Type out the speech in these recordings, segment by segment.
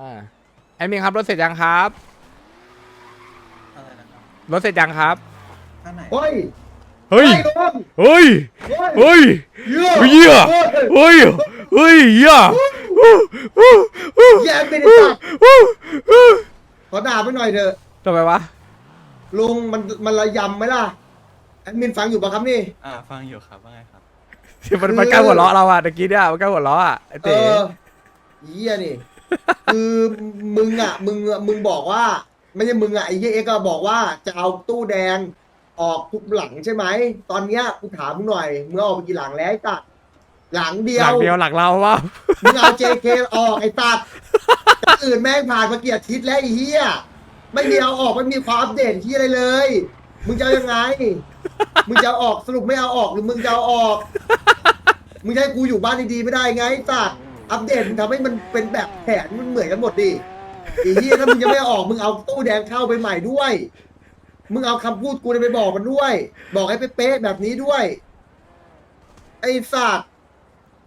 อ่าแอดมินครับรถเสร็จยังครับ อะไรนะครับรถเสร็จยังครับ ข้างไหน เฮ้ยเฮ้ยไอ้ลุงเฮ้ยเฮ้ย เฮ้ยเหี้ยเฮ้ยเฮ้ยเฮ้ยเหี้ยอู้อู้อู้แย่ไม่ได้ตัดอู้อู้ขอด่าไปหน่อยเถอะ ทำไมวะ ลุงมันมันระยำไหมล่ะแอดมินฟังอยู่ปะครับนี่ อ่า ฟังอยู่ครับว่าไงครับ มันมันกล้าหัวเราะเราอะตะกี้เนี่ยมันกล้าหัวเราะอะไอ้เอเต๋อ เยี่ยนี่ คือมึงอะ มึงอะมึงบอกว่า ไม่ใช่มึงอะไอ้เหี้ยเอ็กซ์ก็บอกว่าจะเอาตู้แดงออกทุกหลังใช่ไหมตอนเนี้ยกูถามมึงหน่อยมึงเอาออกไปกี่หลังแล้วไอ้ตัดหลังเดียหลัว งเดียวหลังเราวะมึงเอา JK ออกไอ้ตัดอื่นแม่งผ่านมาเกียรติทิศแล้วไอ้เหี้ยไม่มีเอาออกไม่มีความอัปเดตที่อะไรเลย มึงจะเอายังไง มึงจะเอาออกสรุปไม่เอาออกหรือมึงจะเอาออก มึงจะให้กูอยู่บ้านดีๆไม่ได้ไงไอ้ตัด อัปเดตมึงทำให้มันเป็นแบบแผนมันเหมือนกันหมดดิไอ้เหี้ยถ้ามึงจะไม่เอาออกมึงเอาตู้แดงเข้าไปใหม่ด้วย มึงเอาคำพูดกูไปบอกมันด้วย บอกให้เป๊ะๆแบบนี้ด้วย ไอ้สัตว์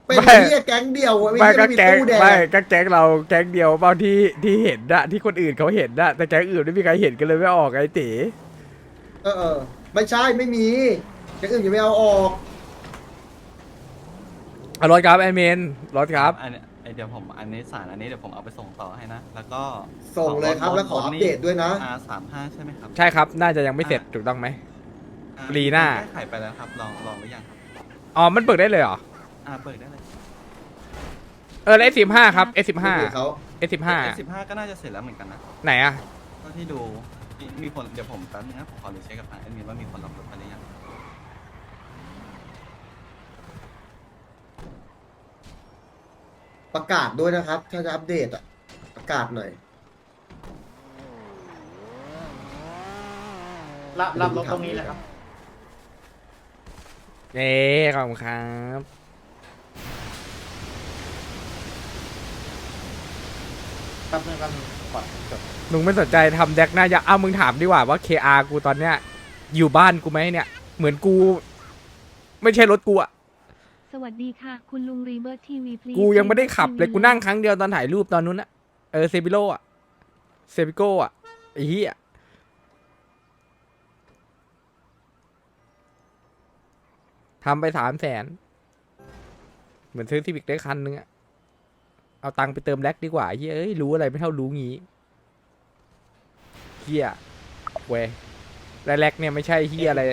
เป็นไอ้เหี้ยแก๊งเดียวอะไม่ไม่ใช่ก็ไม่มีแก๊งตู้แดง ไม่ก็แก๊งเราแก๊งเดียวเปล่าที่ที่เห็นอะที่คนอื่นเขาเห็นอะแต่แก๊งอื่นไม่มีใครเห็นกันเลยไม่ออกไอ้เต๋ เออเออไม่ใช่ไม่มีแก๊งอื่นยังไม่เอาออก เอารถครับไอเมนรถครับ อันเนี้ยไอเดี๋ยวผมอันนี้สารอันนี้เดี๋ยวผมเอาไปส่งต่อให้นะ แล้วก็ส่งเลยครับแล้วขออัปเดตด้วยนะอาสามห้าใช่ไหมครับใช่ครับ น่าจะยังไม่เสร็จถูกต้องไหม อ่ลีน่า แก้ไขไปแล้วครับ ลองลองหรือยังครับอ๋อ มันเปิดได้เลยเหรอ อ่าเปิดได้เลยเออแล้ว S15 ครับ S15 เขา S15 สิบห้าก็น่าจะเสร็จแล้วเหมือนกันนะไหนอะเท่าที่ดูมีมีคนเดี๋ยวผมแป๊บนึงนะผมขอรีเช็คกับทางแอดมินว่ามีคนรับรถมาหรือยัง ประกาศด้วยนะครับ ถ้าจะอัปเดตอะประกาศหน่อยรับรับรถตรงนี้เลยครับ เอ๊ขอบคุณครับ แป๊บนึงแป๊บนึงก่อนจดมึงไม่สนใจทำแดกหน้าจะอ้าวมึงถามดีกว่าว่า KR กูตอนเนี้ย อยู่บ้านกูไหมเนี่ย เหมือนกู ไม่ใช่รถกูอะ สวัสดีค่ะ คุณลุงรีเบิร์ตทีวีพลีกูยังไม่ได้ขับเลยกูนั่งครั้งเดียวตอนถ่ายรูปตอนนู้นอะเออเซบิโลอะเซบิโกอะไอ้เหี้ยทำไปสามแสน เหมือนซื้อซีวิกได้คันนึงอะเอาตังค์ไปเติมแลกดีกว่าเฮ้ยเอ้ยรู้อะไรไม่เท่ารู้งี้เฮียเว้ยและแลกเนี่ยไม่ใช่เฮียอะไร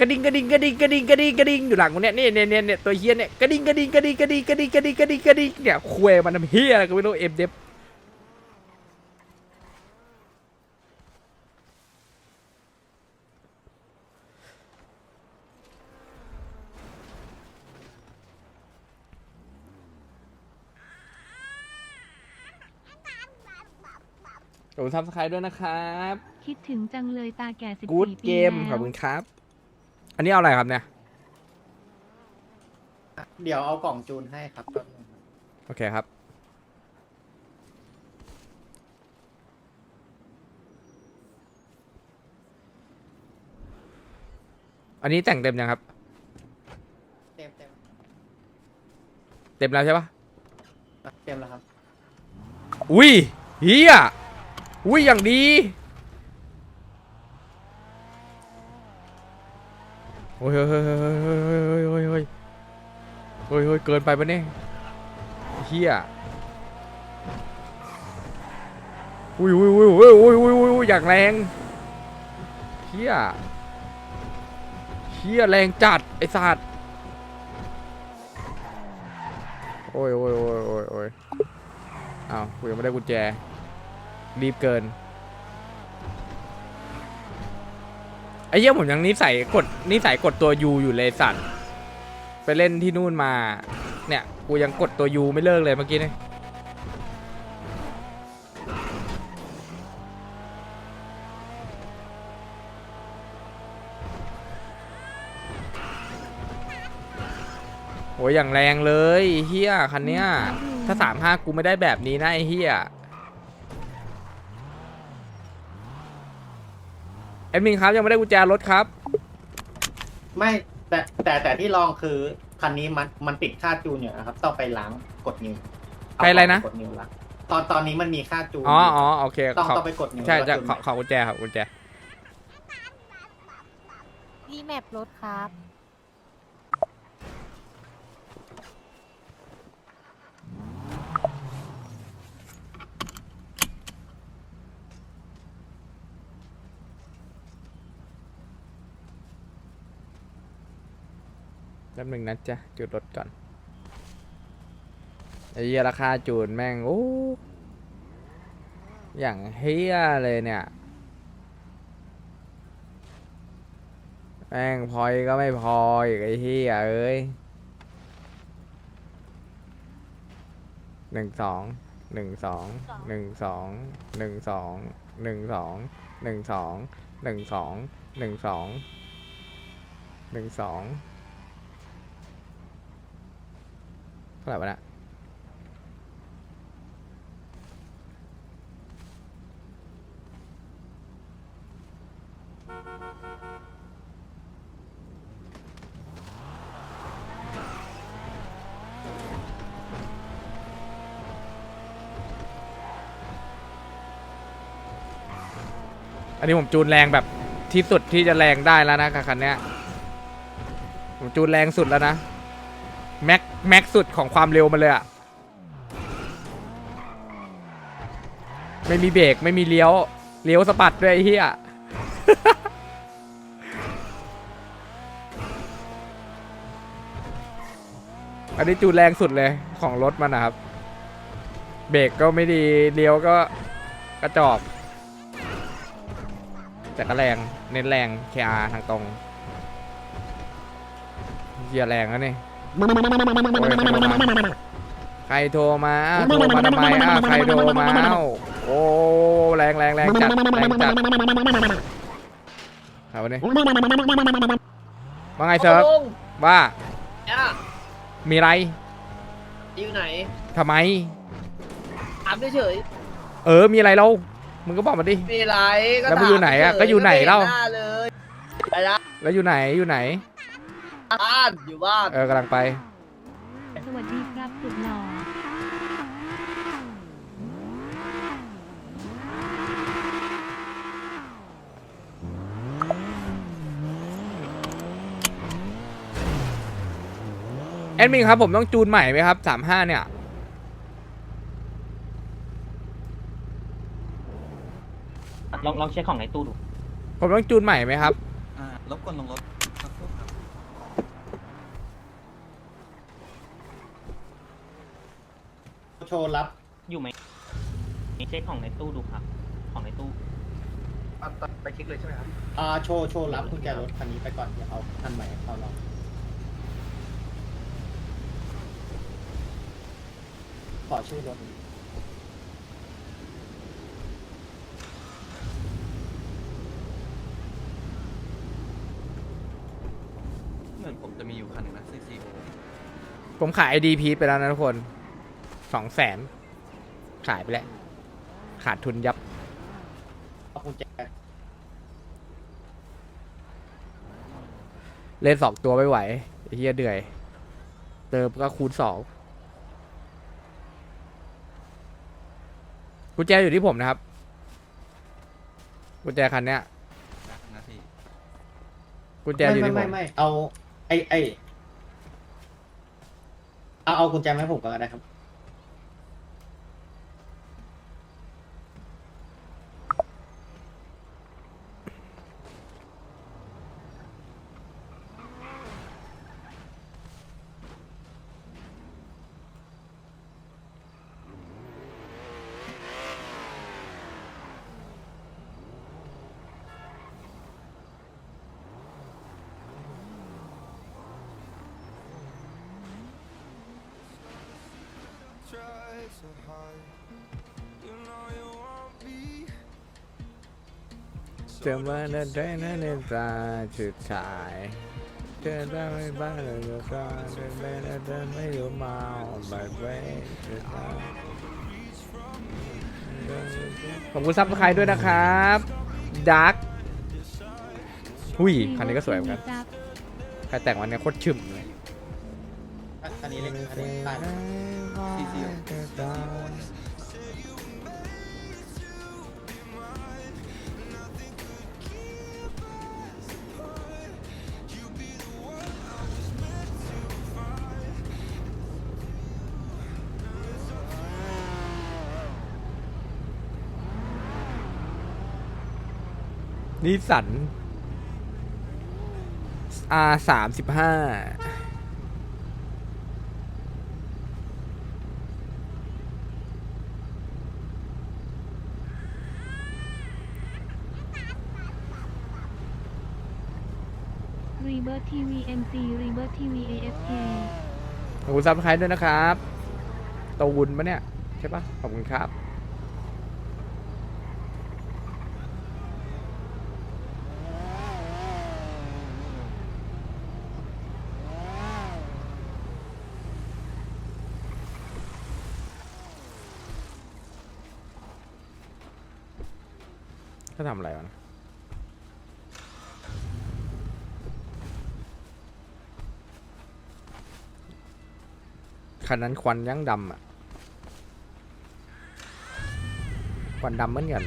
กระดิ่งกระดิ่งกระดิ่งกระดิ่งกระดิ่งกระดิ่งอยู่หลังกูเนี่ยเนี่ยเนี่ยเนี่ยเนี่ยตัวเฮียเนี่ยกระดิ่งกระดิ่งกระดิ่งกระดิ่งกระดิ่งกระดิ่งกระดิ่งกระดิ่งเนี่ยคุยมันทำเฮียอะไรก็ไม่รู้เอ็มเดฟขอบคุณซับสไครต์ด้วยนะครับ คิดถึงจังเลยตาแก่สิบกู๊ดสี่ปีเกมขแล้อบวคุณครับ อันนี้เอาอะไรครับเนี่ย เดี๋ยวเอากล่องจูนให้ครับแป๊บนึงครับโอเคครับ อันนี้แต่งเต็มยังครับ เต็มเต็มเต็มแล้วใช่ปะเต็มแล้วครับ อุ้ยเฮียอุ้ยอย่างดี โอ้ยเฮ้ยเฮ้ยเฮ้ยเฮ้ยเกินไปปะเนี่ยเฮียอุ้ยอุ้ยอุ้ยอุ้ยอุ้ยอุ้ยอุ้ยอย่างแรงเฮียเฮียแรงจัดไอ้สัตว์โอ้ยโอ้ยโอ้ยโอ้ยโอ้ยอ้าวกูยังไม่ได้กุญแจ รีบเกิน ไอ้เหี้ยผมยังนิสัยกดนิสัยกดตัวยูอยู่เลยสัตว์ไปเล่นที่นู่นมา เนี่ยกูยังกดตัวยูไม่เลิกเลยเมื่อกี้เนี่ยโอ้ยอย่างแรงเลยเฮียคันเนี้ยถ้าสามห้ากูไม่ได้แบบนี้นะไอ้เฮีย แอดมินครับยังไม่ได้กุญแจรถครับ ไม่แต่แต่แต่ที่ลองคือคันนี้มันมันติดค่าจูนอยู่นะครับ ต้องไปล้างกดนิ้วใครอะไรนะ กดนิ้วละตอนตอนนี้มันมีค่าจูนอ๋ออ๋อโอเคต้องขอต้องไปกดนิ้วใช่แล้วจะจูนขอใหม่ขอกุญแจครับกุญแจพี่แมปรถครับ ป๊บหนึ่งนะจ๊ะจุดรถก่อนไอ้เหี้ยราคาจูนแม่งโอ้อย่างเฮียเลยเนี่ยแม่งพอยก็ไม่พออีกไอ้เฮียเอ้ยหนึ่งสองหนึ่งสองหนึ่งสองหนึ่งสองหนึ่งสองหนึ่งสองหนึ่งสองหนึ่งสองหนึ่งสอง เท่าไหร่วะเนะอันนี้ผมจูนแรงแบบที่สุดที่จะแรงได้แล้วนะกับคันเนี้ยผมจูนแรงสุดแล้วนะ แม็กสุดของความเร็วมันเลยอะไม่มีเบรกไม่มีเลี้ยว เลี้ยวสะบัดด้วยไอ้เหี้ยอันนี้จูนแรงสุดเลยของรถมันนะครับ เบรกก็ไม่ดีเลี้ยวก็กระจอกแต่ก็แรงเน้นแรง KR ทางตรงเกียแรงแล้วนี่ย ใครโทรมาอ้าวโทรมาทำไมอ้าวใครโทรมาอ้าวโอ้แรงแรงแรงจัดแรงจัดเอาวันนี้ว่าไงเซิร์ฟว่าอะมีไรอยู่ไหนทำไม ถามเฉยเออมีอะไรเรามึงก็บอกมาดิ ๆมีไรก็แล้วมึงอยู่ไหนอะถามก็อยู่ไหนเล่า ม่ห็น้เลยไปละ แล้วอยู่ไหนอยู่ไหน บ้านอยู่บ้าน เออกำลังไป สวัสดีครับสุดหล่อแอดมินครับผมต้องจูนใหม่ไหมครับสามห้าเนี่ย ลองลองเช็คของในตู้ดูผมต้องจูนใหม่ไหมครับ อ่ารบกวนลงรถสักครู่ครับ โชว์รับอยู่ไหมเช็คของในตู้ดูครับ ของในตู้ไปคลิกเลยใช่ไหมครับ อ่าโชว์โชว์รับกุญแจรถคันนี้ไปก่อนเดี๋ยวเอาคันใหม่เข้าเราขอชื่อรถเหมือนผมจะมีอยู่คันหนึ่งนะซีซีผมขายไอดีพีไปแล้วนะทุกคน สองแสนขายไปแล้ว ขาดทุนยับเอากุญแจเล่นสองตัวไม่ไหวไอ้เฮียเดือย เติมก็คูณสองกุญแจอยู่ที่ผมนะครับกุญแจคันเนี้ยนาทีกุญแจอยู่ไม่ที่ผไม่ม ไม่เอาไอไอเอาเอากุญแจมาให้ผมก่อนก็ได้ครับ เจอมาในใจนั้นในตาจุดฉายเจอได้ไม่บ้างเลยก็เดินไปเดินไม่รู้เมาแบบเว้ยขอบคุณซับสไครต์ด้วยนะครับดักหุ้ยคันนี้ก็สวยเหมือนกันครับใครแต่งวันนี้โคตรชึมเลยคันนี้เล็กคันนี้ใต้ซีซี เดียนิสัน R สามสิบห้า เบิร์ทีวีเอ็มซีรีเบิร์ทีวีเอฟเคขอบคุณซับสไครต์ด้วยนะครับตวุนปะเนี่ย ใช่ปะขอบคุณครับ ก็ทำอะไรวะนะ คันนั้นควันยั้งดำอะ ควันดำเหมือนกัน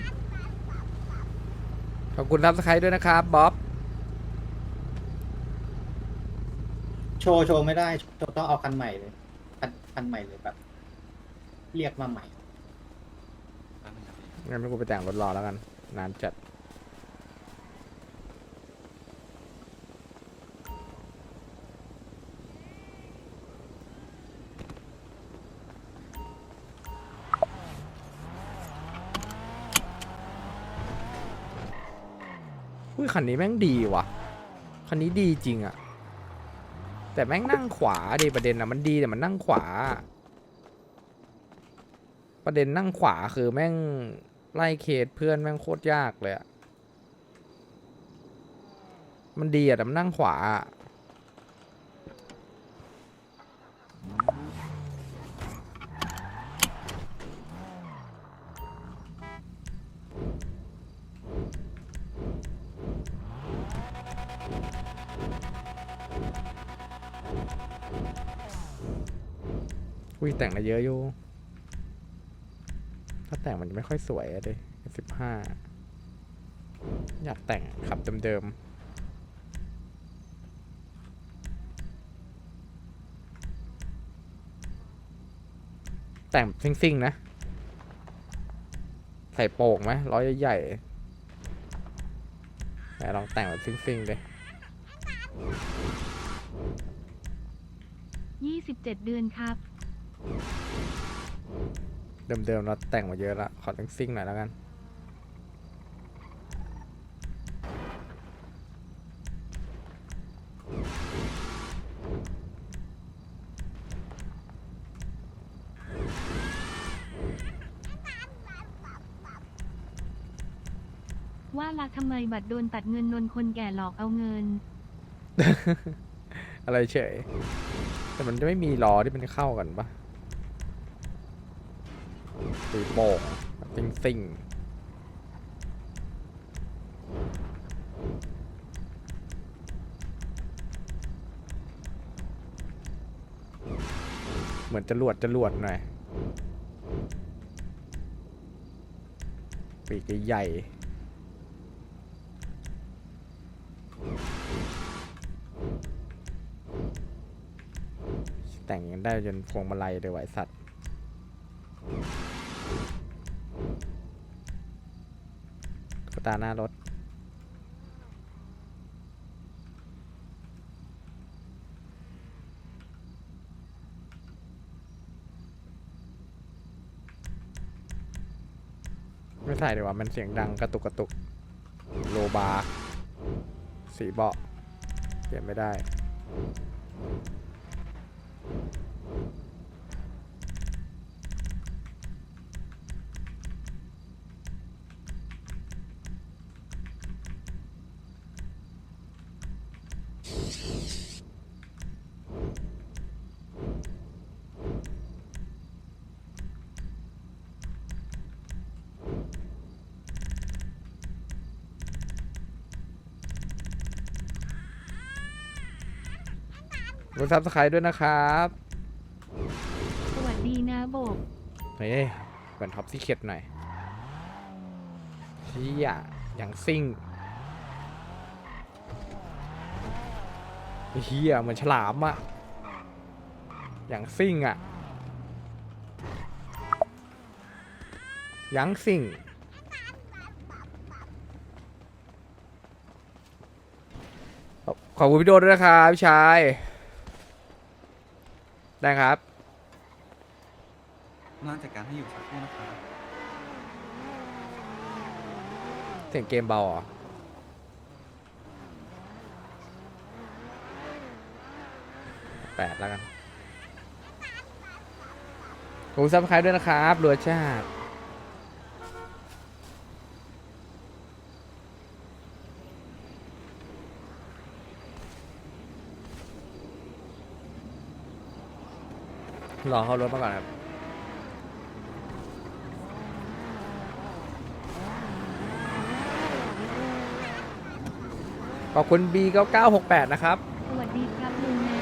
ขอบคุณทับสไครต์ด้วยนะครับบ๊อบ โชว์โชว์ไม่ได้โชว์ต้องเอาคันใหม่เลยคันคันใหม่เลยแบบ เรียกมาใหม่แป๊บนึงครับพี่งั้นกูไปแต่งรถรอแล้วกัน นานจัด อุ้ยคันนี้แม่งดีว่ะ คันนี้ดีจริงอะแต่แม่งนั่งขวาดิประเด็นอะมันดีแต่มันนั่งขวา ประเด็นนั่งขวาคือแม่งไล่เคสเพื่อนแม่งโคตรยากเลยอะมันดีอะแต่มันนั่งขวา อุ้ยแต่งมาเยอะอยู่ ถ้าแต่งมันจะไม่ค่อยสวยอะดิสิบห้าอยากแต่งขับเดิมๆ แต่งแบบซิ่งๆ นะ ใส่โป่งไหมล้อยใหญ่ๆแต่ลองแต่งแบบซิ่งๆเลยยี่สิบเจ็ดเดือนครับ เดิมๆเราแต่งมาเยอะละ ขอซิ่งๆหน่อยแล้วกัน ว่าละทำไมบัตรโดนตัดเงินนนคนแก่หลอกเอาเงิน อะไรเฉย แต่มันจะไม่มีล้อที่มันเข้ากันปะ ตีโป่งซิ่งซิ่งเหมือนจรวดจรวดหน่อยปีกใหญ่แต่งยังได้จนพวงมาลัยเลยไหว้สัตว์ กระ ตาหน้ารถ ไม่ใส่ดีกว่า มันเสียงดังกระตุกกระตุก โลบาร์สีเบาะเปลี่ยนไม่ได้ กดซับสไครต์ด้วยนะครับสวัสดีนะโบกเฮ้ยเหมือนท็อปซีเคร็ตหน่อยเชี่ยอย่างซิ่งเฮียเหมือนฉลามอะอย่างซิ่งอะยังซิ่ง ขอบคุณพี่โดด้วยนะครับพี่ชาย ได้ครับ ร่างจัดการให้อยู่สักครู่นะครับ เสียงเกมเบาเหรอแปดแล้วกันขอบคุณซับสไครต์ด้วยนะครับรัวชาติ รอเข้ารถมาก่อนครับ ขอบคุณ B9968 นะครับ สวัสดีครับลุงแนะ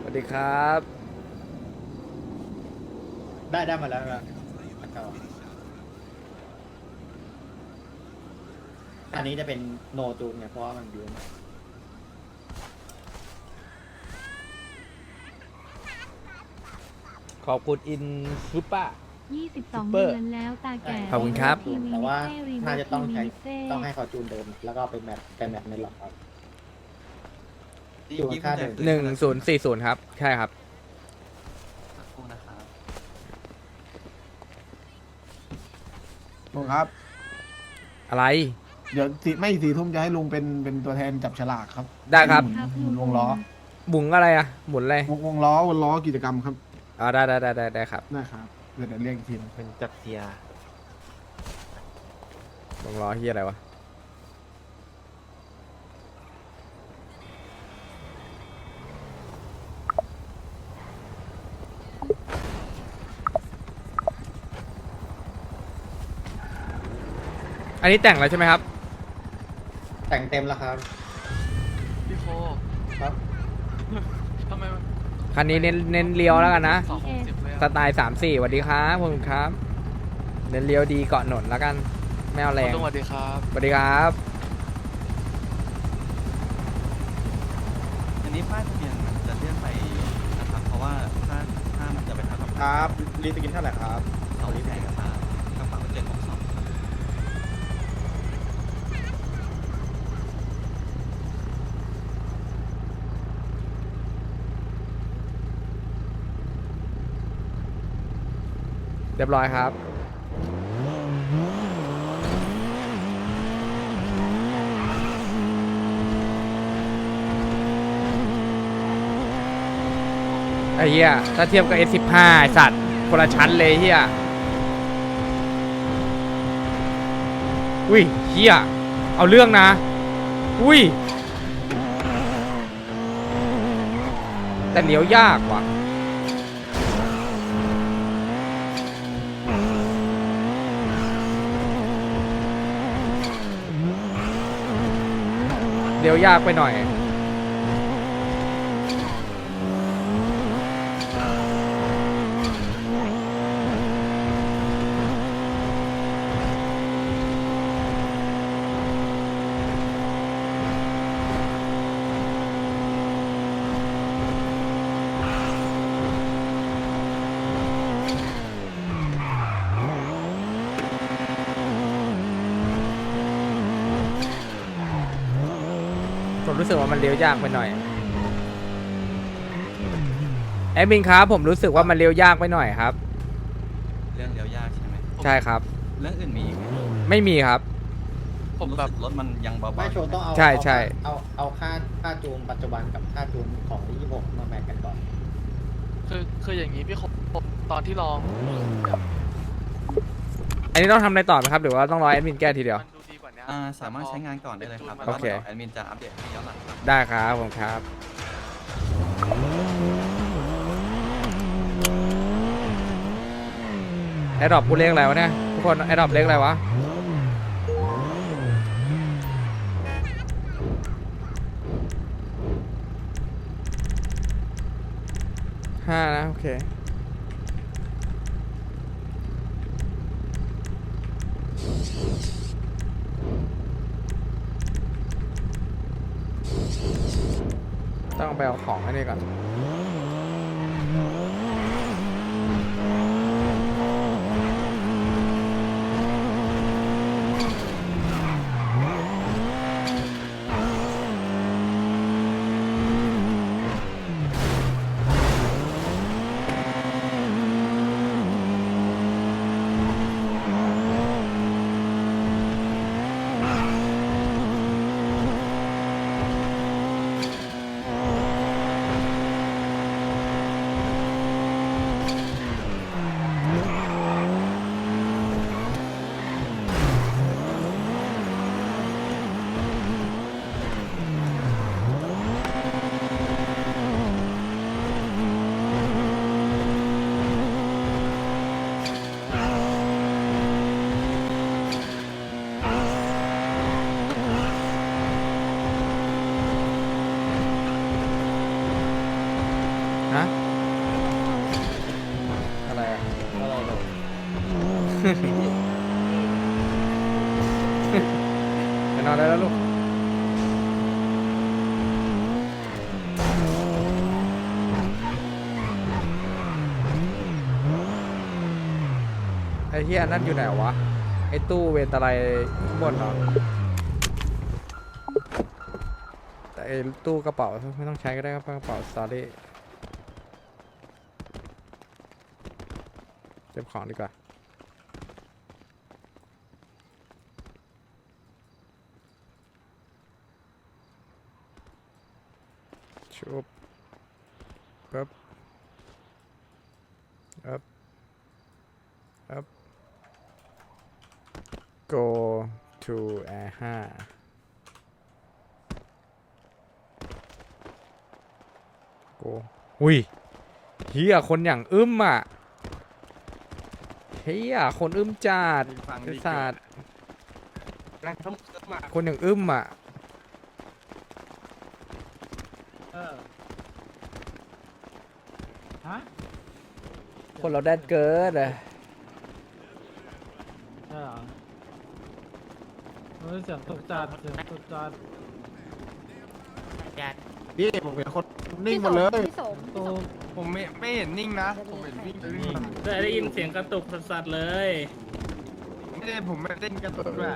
สวัสดีครับ ได้ได้มาแล้วนะอันเก่าอันนี้จะเป็นโนจูนไงเพราะว่ามันบิวมา ขอบคุณอินซูเปอร์ 22 Super เดือนแล้วตาแก่ขอบคุณครับทีวีแต่ว่าเซ่รีเบิน่าร์จะตต้องทีใช้วีเซ่ต้องให้เขาจูนเดิม แล้วก็ไปแมทไปแมทในหลอกครับที่อยู่ที่ค่าคุณเดิแจมกหนึ่งศูนย์สี่ศูนย์ครับ ใช่ครับ สักครู่นะครับลุงครับ อะไร เดี๋ยวสี่ไม่สี่ทุ่มจะให้ลุงเป็นเป็นตัวแทนจับฉลากครับได้ครับ หมุนหมุนวงล้อหมุนอะไรอะ หมุนอะไร วงวงล้อวงล้อกิจกรรมครับ อ่าได้ได้ได้ได้ได้ครับได้ครับเดี๋ยวเดี๋ยวเรียกอีกทีนึงเป็นจับเทียลงล้อที่อะไรวะ อันนี้แต่งแล้วใช่ไหมครับ แต่งเต็มแล้วครับ พี่โคครับทำไม คันนี้เน้นเน้นเลี้ยวแล้วกันนะ สองหกสิบเลยสไตล์สามสี่สวัสดีครับขอบคุณครับ เน้นเลี้ยวดีเกาะหนนแล้วกัน ไม่เอาแรงสวัสดีครับ สวัสดีครับ อันนี้ป้ายทะเบียนมันจะเลื่อนไปนะครับ เพราะว่าถ้าถ้ามันจะไปทางกับครับรีสกินเท่าไหร่ครับเสาที่แพงกับป้ากระเป๋าเจ็ดหกสองครับ เรียบร้อยครับ ไอ้เหี้ย ถ้าเทียบกับ S15 ไอ้สัตว์คนละชั้นเลยเหี้ย อุ้ยเหี้ย เอาเรื่องนะ อุ้ย แต่เหลียวยากว่ะ ลี้ยวยากไปหน่อย รู้สึกว่ามันเลี้ยวยากไปหน่อยแอดมินครับผมรู้สึกว่ามันเลี้ยวยากไปหน่อยครับ เรื่องเลี้ยวยากใช่ไหมใช่ครับ เรื่องอื่นมีอีกไหมไม่มีครับ ผมรู้สึกรถมันยังเบาๆไม่โชว์ต้องเอาใช่ใช่ เอาเอาค่าค่าจูนปัจจุบันกับค่าจูนของยี่หกมาแมทกันก่อน คือคืออย่างนี้พี่โคตอนที่ลองอันนี้ต้องทำอะไรต่อไหมครับ หรือว่าต้องรอแอดมินแก้ทีเดียว มันดูดีกว่านี้ อ่าสามารถใช้งานก่อนได้เลยครับโอเคแล้วดี๋ยวแอดมินจะอัปเดตให้ย้อนหลังครับ ได้ครับผมครับ แอดดอปกูเลขอะไรวะเนี่ย ทุกคนแอดดอปเลขอะไรวะ ห้านะ โอเค ต้องไปเอาของให้ นี้ก่อน เฮียนั่นอยู่ไหนวะ ไอ้ตู้เวนตะไลข้างบนเหรอแต่ไอ้ตู้กระเป๋าไม่ต้องใช้ก็ได้ครับกระเป๋าสตอรี่เก็บของดีกว่าชุบปึ๊บอัพอัพ go to air ห้า go อุ้ยเฮียคนอย่างอึ้มอะเฮียคนอึ้มจัดไอ้สัตว์คนอย่างอึ้มอะคนเราแดดเกินเลย ใช่เหรอเฮ้ยเสียงตกจัดเสียงตกจัดพี่ผมเห็นคนนิ่งหมดเลย พี่สมตกผมไม่ไม่เห็นนิ่งนะ ผมเห็นวิ่งวิ่งแต่ได้ยินเสียงกระตุกสัสๆเลย ไม่ได้ผมไม่ได้เต้นกระตุกด้วย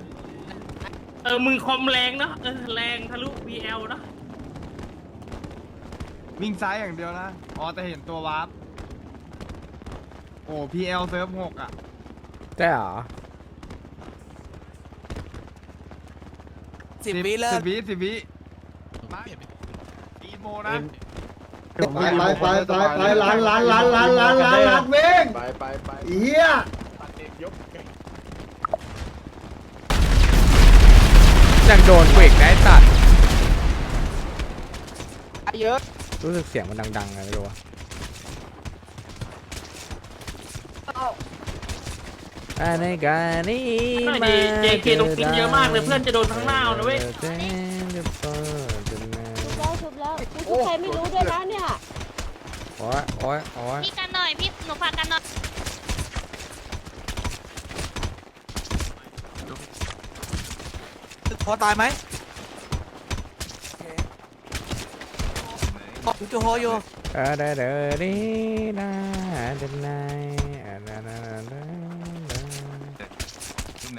เออมึงคอมแรงเนอะเออแรงทะลุ VL เนอะวิ่งซ้ายอย่างเดียวนะ อ๋อแต่เห็นตัววาร์ปโอ้ PL เซิร์ฟหกอะ ใช่เหรอ สิบวิเลยสิบวิสิบวิมาอีโมนะไปไปไปไปไปล้านล้านล้านล้านล้านล้านล้านวิ่งไปไปไปไอ้เฮียยังโดนเวกได้ตัดเยอะรู้สึกเสียงมันดังๆไงไม่รู้วะ อันนี้การนี้ไม่ดี JK ลงคลิปเยอะมากเลยเพื่อนจะโดนข้างหน้าเอานะเว้ยชุบแล้วชุบแล้วกูชุบใครไม่รู้ด้วยนะเนี่ยโอ้ยโอ้ยโอ้ยพี่กันหน่อย พี่หนูฝากกันหน่อยพอตายไหมจูโฮอยู่เออเดอเดอดีนะเดนไนอะนะนะนะนะชุบ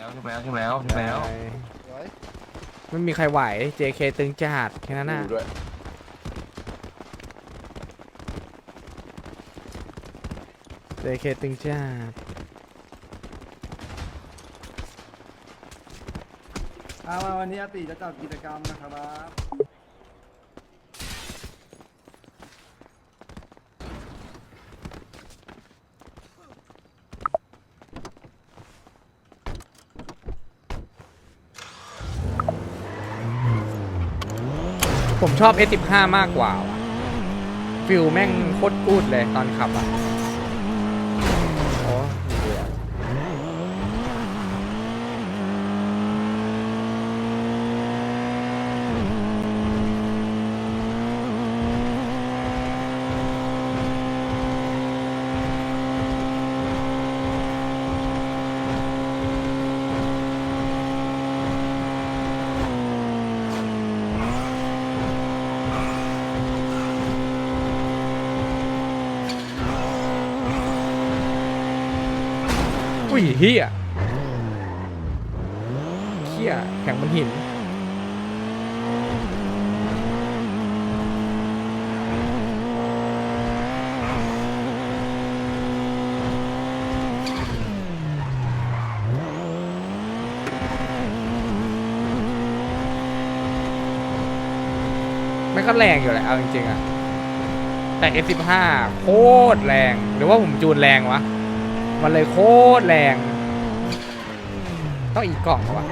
แล้วชุบแล้วชุบแล้วชุบแล้วไม่มีใครไหว JK ตึงจัดแค่นั้นน่ะ JK ตึงจัดวันนี้อาติจะจัดกิจกรรมนะครับ ผมชอบ S15 มากกว่าฟิลแม่งโคตรกูดเลยตอนขับอะโอ้เหี้ยอุ้ ยเฮียเฮียแข็งบนหินไม่ก็แรงอยู่แหละเอาจริงๆอะแต่ S15 โคตรแรง หรือว่าผมจูนแรงวะ มันเลยโคตรแรง ต้องอีกกล่องวะ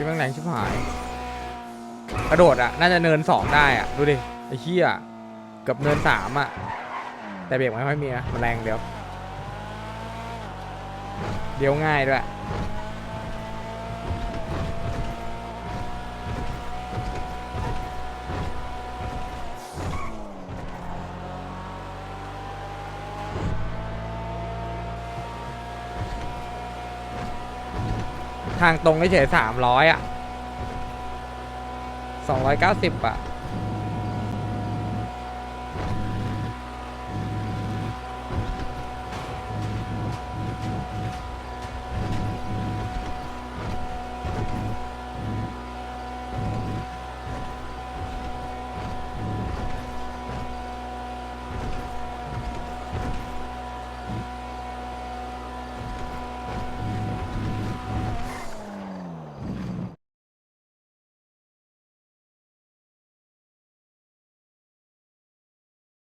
ชิบแมงแรงชิบหาย กระโดดอะ น่าจะเนินสองได้อะ ดูดิ ไอ้เหี้ยเกับเนินสามอะ แต่เบรกไม่ค่อยมีนะมันแรงเดียว เดียวง่ายด้วย ทางตรงเฉยสามร้อยอะสองร้อยเก้าสิบอะ